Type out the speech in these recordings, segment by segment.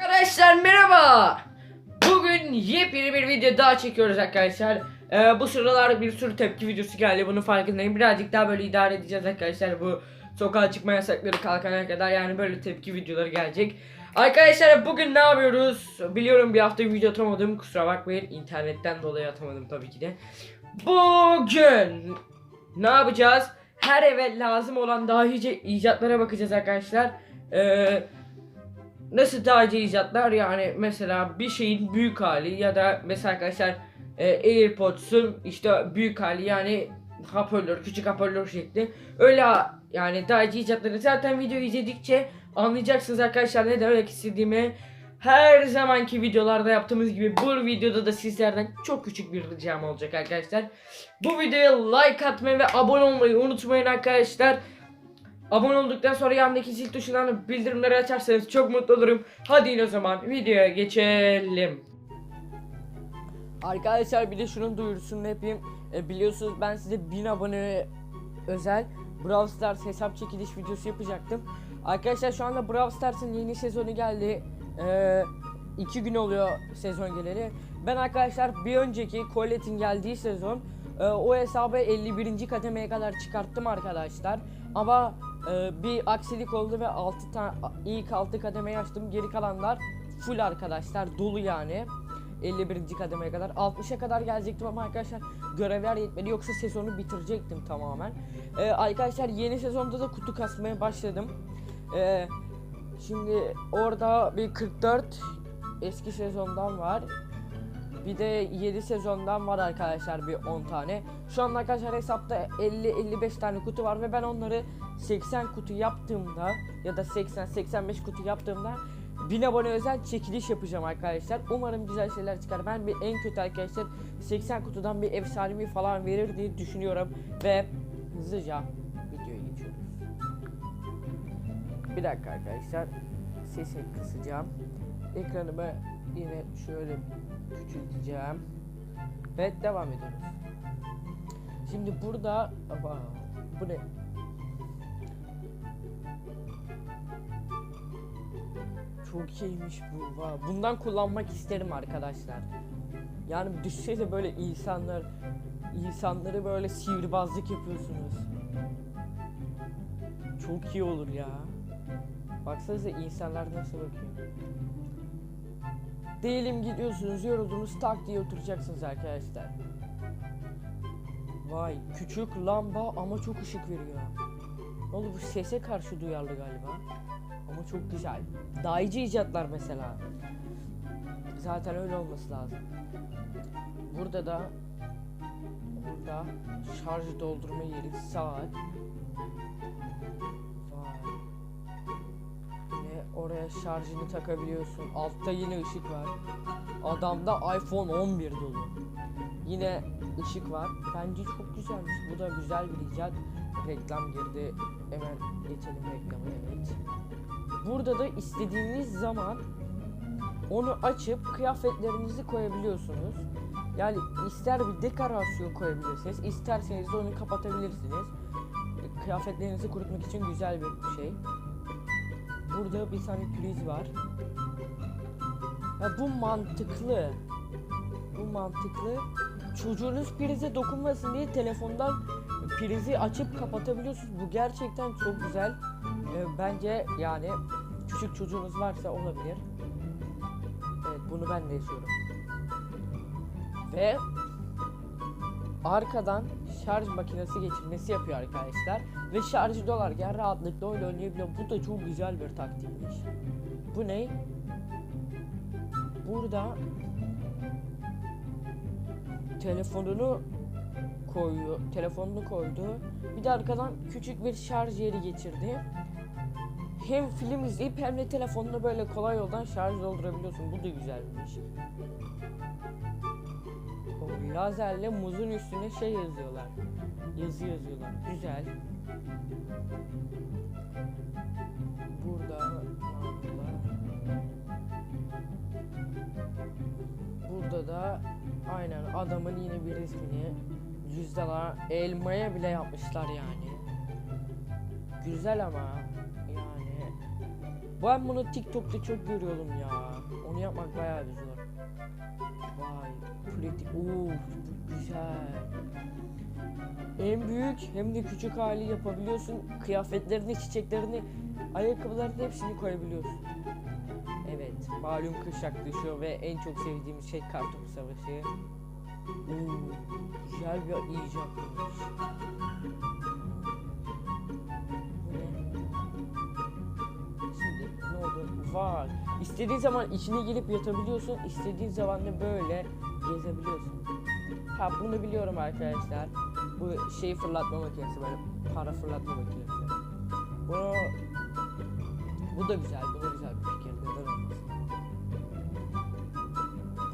Arkadaşlar merhaba. Bugün yepyeni bir video daha çekiyoruz arkadaşlar. Ee, bu sıralar bir sürü tepki videosu geldi. Bunun farkındayım. Birazcık daha böyle idare edeceğiz arkadaşlar. Bu sokağa çıkma yasakları kalkana kadar yani böyle tepki videoları gelecek. Arkadaşlar bugün ne yapıyoruz? Biliyorum bir hafta video atamadım. Kusura bakmayın. İnternetten dolayı atamadım tabii ki de. Bugün ne yapacağız? Her eve lazım olan dahice icatlara bakacağız arkadaşlar. Ee, nasıl dahice icatlar yani mesela bir şeyin büyük hali ya da mesela arkadaşlar e, Airpods'un işte büyük hali yani hoparlör küçük hoparlör şekli öyle yani dahice icatları zaten video izledikçe anlayacaksınız arkadaşlar ne demek istediğimi her zamanki videolarda yaptığımız gibi bu videoda da sizlerden çok küçük bir ricam olacak arkadaşlar. Bu videoya like atmayı ve abone olmayı unutmayın arkadaşlar. Abone olduktan sonra yandaki zil tuşundan bildirimleri açarsanız çok mutlu olurum. Hadi yine o zaman videoya geçelim. Arkadaşlar bir de şunun duyurusunu yapayım. E, biliyorsunuz ben size 1000 abone özel Brawl Stars hesap çekiliş videosu yapacaktım. Arkadaşlar şu anda Brawl Stars'ın yeni sezonu geldi. E, iki gün oluyor sezon geleli. Ben arkadaşlar bir önceki Colette'in geldiği sezon e, o hesabı 51. kademeye kadar çıkarttım arkadaşlar. Ama e, bir aksilik oldu ve 6 tane ilk 6 kademeyi açtım. Geri kalanlar full arkadaşlar dolu yani. 51. kademeye kadar 60'a kadar gelecektim ama arkadaşlar görevler yetmedi yoksa sezonu bitirecektim tamamen. Ee, arkadaşlar yeni sezonda da kutu kasmaya başladım. Ee, şimdi orada bir 44 eski sezondan var. Bir de 7 sezondan var arkadaşlar bir 10 tane. Şu an arkadaşlar hesapta 50-55 tane kutu var ve ben onları 80 kutu yaptığımda ya da 80-85 kutu yaptığımda 1000 abone özel çekiliş yapacağım arkadaşlar. Umarım güzel şeyler çıkar. Ben bir en kötü arkadaşlar 80 kutudan bir efsanevi falan verir diye düşünüyorum ve hızlıca videoya geçiyoruz. Bir dakika arkadaşlar. Sesi kısacağım. Ekranımı yine şöyle küçülteceğim. Ve devam ediyoruz. Şimdi burada Aba, bu ne? Çok iyiymiş bu. Bundan kullanmak isterim arkadaşlar. Yani düşseydi böyle insanlar insanları böyle sihirbazlık yapıyorsunuz. Çok iyi olur ya. Baksanıza insanlar nasıl bakıyor. Diyelim gidiyorsunuz yoruldunuz tak diye oturacaksınız arkadaşlar. Vay küçük lamba ama çok ışık veriyor. Ne oldu bu sese karşı duyarlı galiba. Ama çok güzel. Dahici icatlar mesela. Zaten öyle olması lazım. Burada da burada şarj doldurma yeri saat. Oraya şarjını takabiliyorsun. Altta yine ışık var. Adamda iPhone 11 dolu. Yine ışık var. Bence çok güzelmiş. Bu da güzel bir icat. Reklam girdi. Hemen geçelim reklamı evet. Burada da istediğiniz zaman onu açıp kıyafetlerinizi koyabiliyorsunuz. Yani ister bir dekorasyon koyabilirsiniz, isterseniz de onu kapatabilirsiniz. Kıyafetlerinizi kurutmak için güzel bir şey. Burada bir tane priz var. Ya bu mantıklı. Bu mantıklı. Çocuğunuz prize dokunmasın diye telefondan prizi açıp kapatabiliyorsunuz. Bu gerçekten çok güzel. Ee, bence yani küçük çocuğunuz varsa olabilir. Evet bunu ben de yaşıyorum. Ve arkadan şarj makinesi geçirmesi yapıyor arkadaşlar. Ve şarjı dolarken rahatlıkla oyun oynayabiliyor. Bu da çok güzel bir taktikmiş. Bu ne? Burada telefonunu koyuyor. Telefonunu koydu. Bir de arkadan küçük bir şarj yeri geçirdi. Hem film izleyip hem de telefonunu böyle kolay yoldan şarj doldurabiliyorsun. Bu da güzelmiş. Lazerle muzun üstüne şey yazıyorlar. Yazı yazıyorlar. Güzel. Burada? Burada da aynen adamın yine bir resmini cüzdana elmaya bile yapmışlar yani. Güzel ama yani Ben bunu TikTok'ta çok görüyorum ya. Onu yapmak bayağı zor. Vay, pratik. Oo, çok güzel. Hem büyük hem de küçük hali yapabiliyorsun. Kıyafetlerini, çiçeklerini, ayakkabılarını hepsini koyabiliyorsun. Evet, malum kış yaklaşıyor ve en çok sevdiğimiz şey kartopu savaşı. Oo, güzel bir icat Vay. İstediğin zaman içine girip yatabiliyorsun. istediğin zaman da böyle gezebiliyorsun. Ha bunu biliyorum arkadaşlar. Bu şeyi fırlatma makinesi böyle para fırlatma makinesi. Bu bu da güzel. Bu da güzel bir fikir. Neden olmasın?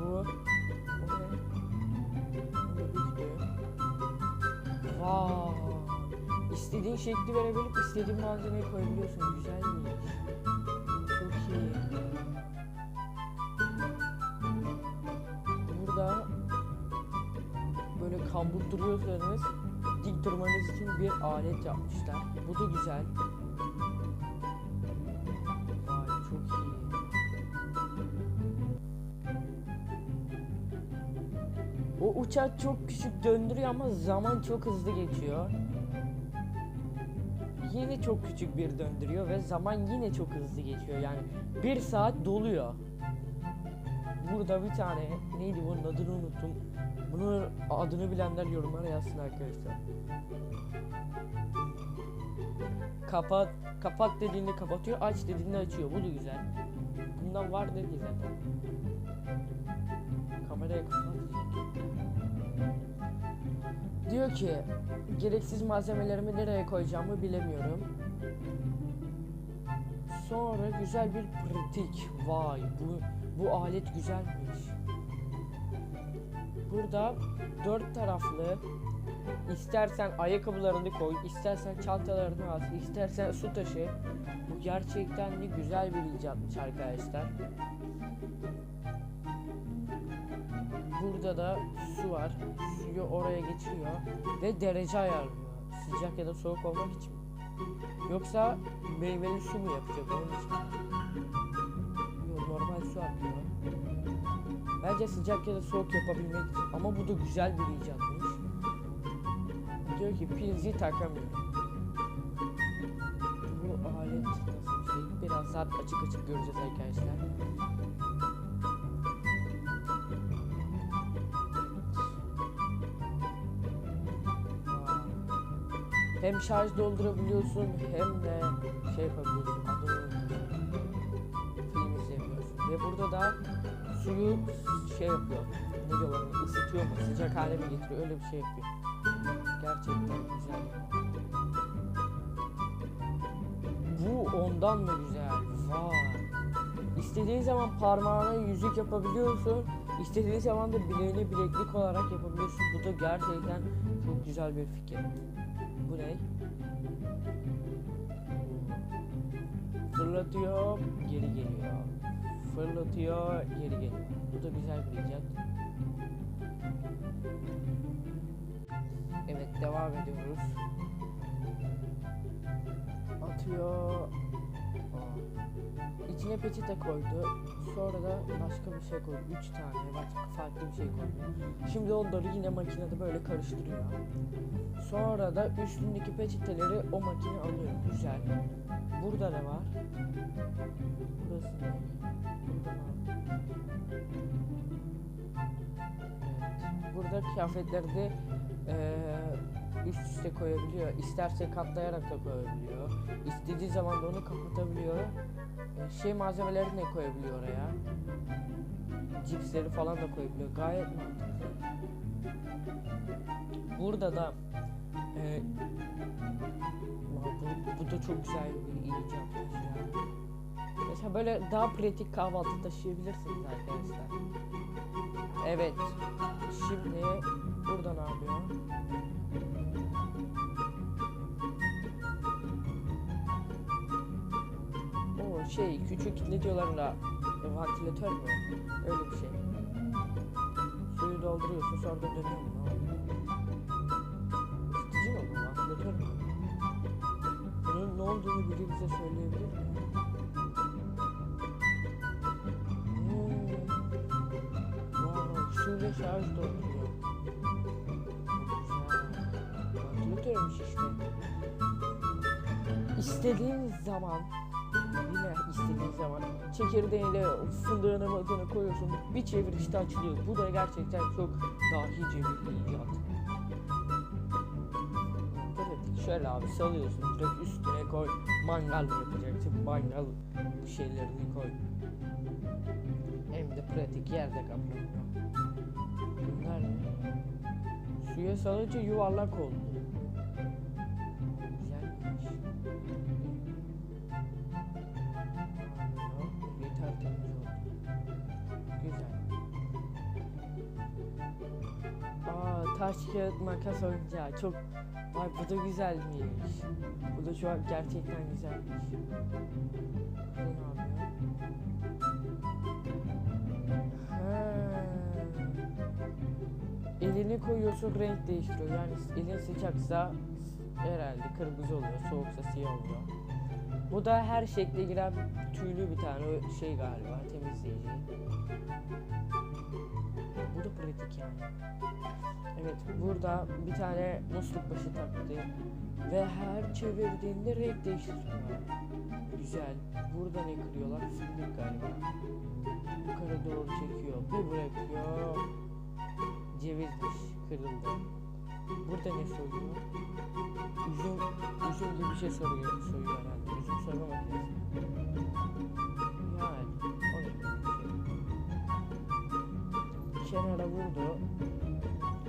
Bu büyüktü. Vay. İstediğin şekli verebilip istediğin malzemeyi koyabiliyorsun. Güzelmiş. Burada böyle kambur duruyorsanız dik durmanız için bir alet yapmışlar. Bu da güzel. Vay çok iyi. O uçak çok küçük döndürüyor ama zaman çok hızlı geçiyor. Yine çok küçük bir döndürüyor ve zaman yine çok hızlı geçiyor. Yani bir saat doluyor. Burada bir tane neydi bunun adını unuttum. Bunun adını bilenler yorumlara yazsın arkadaşlar. Kapat kapat dediğinde kapatıyor, aç dediğinde açıyor. Bu da güzel. Bundan var dedi zaten. Kamerayı kapat. Diyor ki gereksiz malzemelerimi nereye koyacağımı bilemiyorum. Sonra güzel bir pratik. Vay bu bu alet güzelmiş. Burada dört taraflı istersen ayakkabılarını koy, istersen çantalarını al, istersen su taşı. Bu gerçekten de güzel bir icatmış arkadaşlar. Burada da su var. Suyu oraya geçiriyor ve derece ayarlıyor. Sıcak ya da soğuk olmak için. Yoksa meyveli su mu yapacak onun için? Yok normal su akıyor. Bence sıcak ya da soğuk yapabilmek için. Ama bu da güzel bir icatmış. Diyor ki prizi takamıyorum. Bu alet nasıl bir şey? Birazdan açık açık göreceğiz arkadaşlar. Hem şarj doldurabiliyorsun hem de şey yapabiliyorsun. Adını. Film izleyebiliyorsun. Ve burada da suyu şey yapıyor. Ne diyorlar ısıtıyor mu? Sıcak hale mi getiriyor? Öyle bir şey yapıyor. Gerçekten güzel. Bu ondan da güzel. Vay. İstediğin zaman parmağına yüzük yapabiliyorsun. İstediğin zaman da bileğini bileklik olarak yapabiliyorsun. Bu da gerçekten çok güzel bir fikir. Bu? Fırlatıyor, geri geliyor. Fırlatıyor, geri geliyor. Bu da güzel bir icat. Evet, devam ediyoruz. Atıyor. İçine peçete koydu. Sonra da başka bir şey koydu. Üç tane başka farklı bir şey koydu. Şimdi onları yine makinede böyle karıştırıyor. Sonra da üstündeki peçeteleri o makine alıyor. Güzel. Burada ne var? Burası ne? Burada? Evet. Burada kıyafetleri de eee, üst üste koyabiliyor. İsterse katlayarak da koyabiliyor. İstediği zaman da onu kapatabiliyor. Ee, Şey malzemelerini de koyabiliyor oraya. Cipsleri falan da koyabiliyor. Gayet mantıklı. Burada da e, bu, bu da çok güzel bir icatmış ya. Mesela böyle daha pratik kahvaltı taşıyabilirsiniz arkadaşlar. Evet. Şimdi burada ne yapıyor? şey küçük ne diyorlar ona e, mü? Öyle bir şey. Suyu dolduruyorsun sonra dönüyor mu? Sıkıcı mı bu vantilatör mü? Bunun ne olduğunu biri bize söyleyebilir mi? Hmm. Wow, suyla şarj dolduruyor. Vantilatörmüş işte. İstediğiniz zaman yine istediğin zaman çekirdeğiyle fındığını mıldığını koyuyorsun bir çevirişte açılıyor. Bu da gerçekten çok dahice bir icat. Evet şöyle abi salıyorsun direkt üstüne koy mangal yapacaksın mangal şeylerini koy. Hem de pratik yerde kaplanıyor. Bunlar ne? Suya salınca yuvarlak oldu. Güzelmiş. Yeter temiz oldu. Güzel. Aa taş kağıt makas oyuncağı çok Ay bu da güzelmiş. Bu da an gerçekten güzelmiş. Ne yapıyor? Elini koyuyorsun renk değiştiriyor. Yani elin sıcaksa herhalde kırmızı oluyor, soğuksa siyah oluyor. Bu da her şekle giren tüylü bir tane şey galiba temizleyici. Bu da pratik yani. Evet burada bir tane musluk başı taktı ve her çevirdiğinde renk değiştiriyorlar. Güzel. Burada ne kırıyorlar? Fındık galiba. Yukarı doğru çekiyor. Bir bırakıyor. Cevizmiş. Kırıldı. Burada ne soyuyor? Üzüm, üzüm gibi bir şey soruyor, soyuyor herhalde. Üzüm soyma makinesi. Yani o ne bir şey. Kenara vurdu.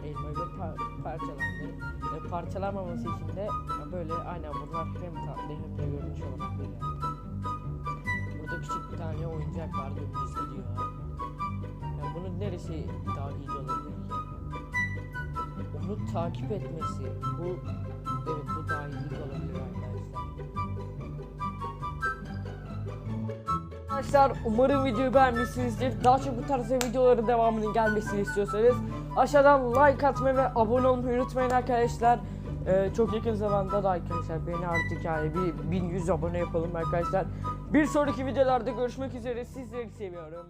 Elma ve par- parçalandı. E, parçalanmaması için de böyle aynen bunlar hem tatlı hem de görünüş olarak böyle. Burada küçük bir tane oyuncak var dümdüz gidiyor. Ya bunun neresi daha iyi olabilir Onu takip etmesi. Bu evet bu daha iyi olabilir arkadaşlar. Arkadaşlar umarım videoyu beğenmişsinizdir. Daha çok bu tarz videoların devamının gelmesini istiyorsanız aşağıdan like atmayı ve abone olmayı unutmayın arkadaşlar. Ee, çok yakın zamanda da arkadaşlar beni artık yani bir 1100 abone yapalım arkadaşlar. Bir sonraki videolarda görüşmek üzere. Sizleri seviyorum.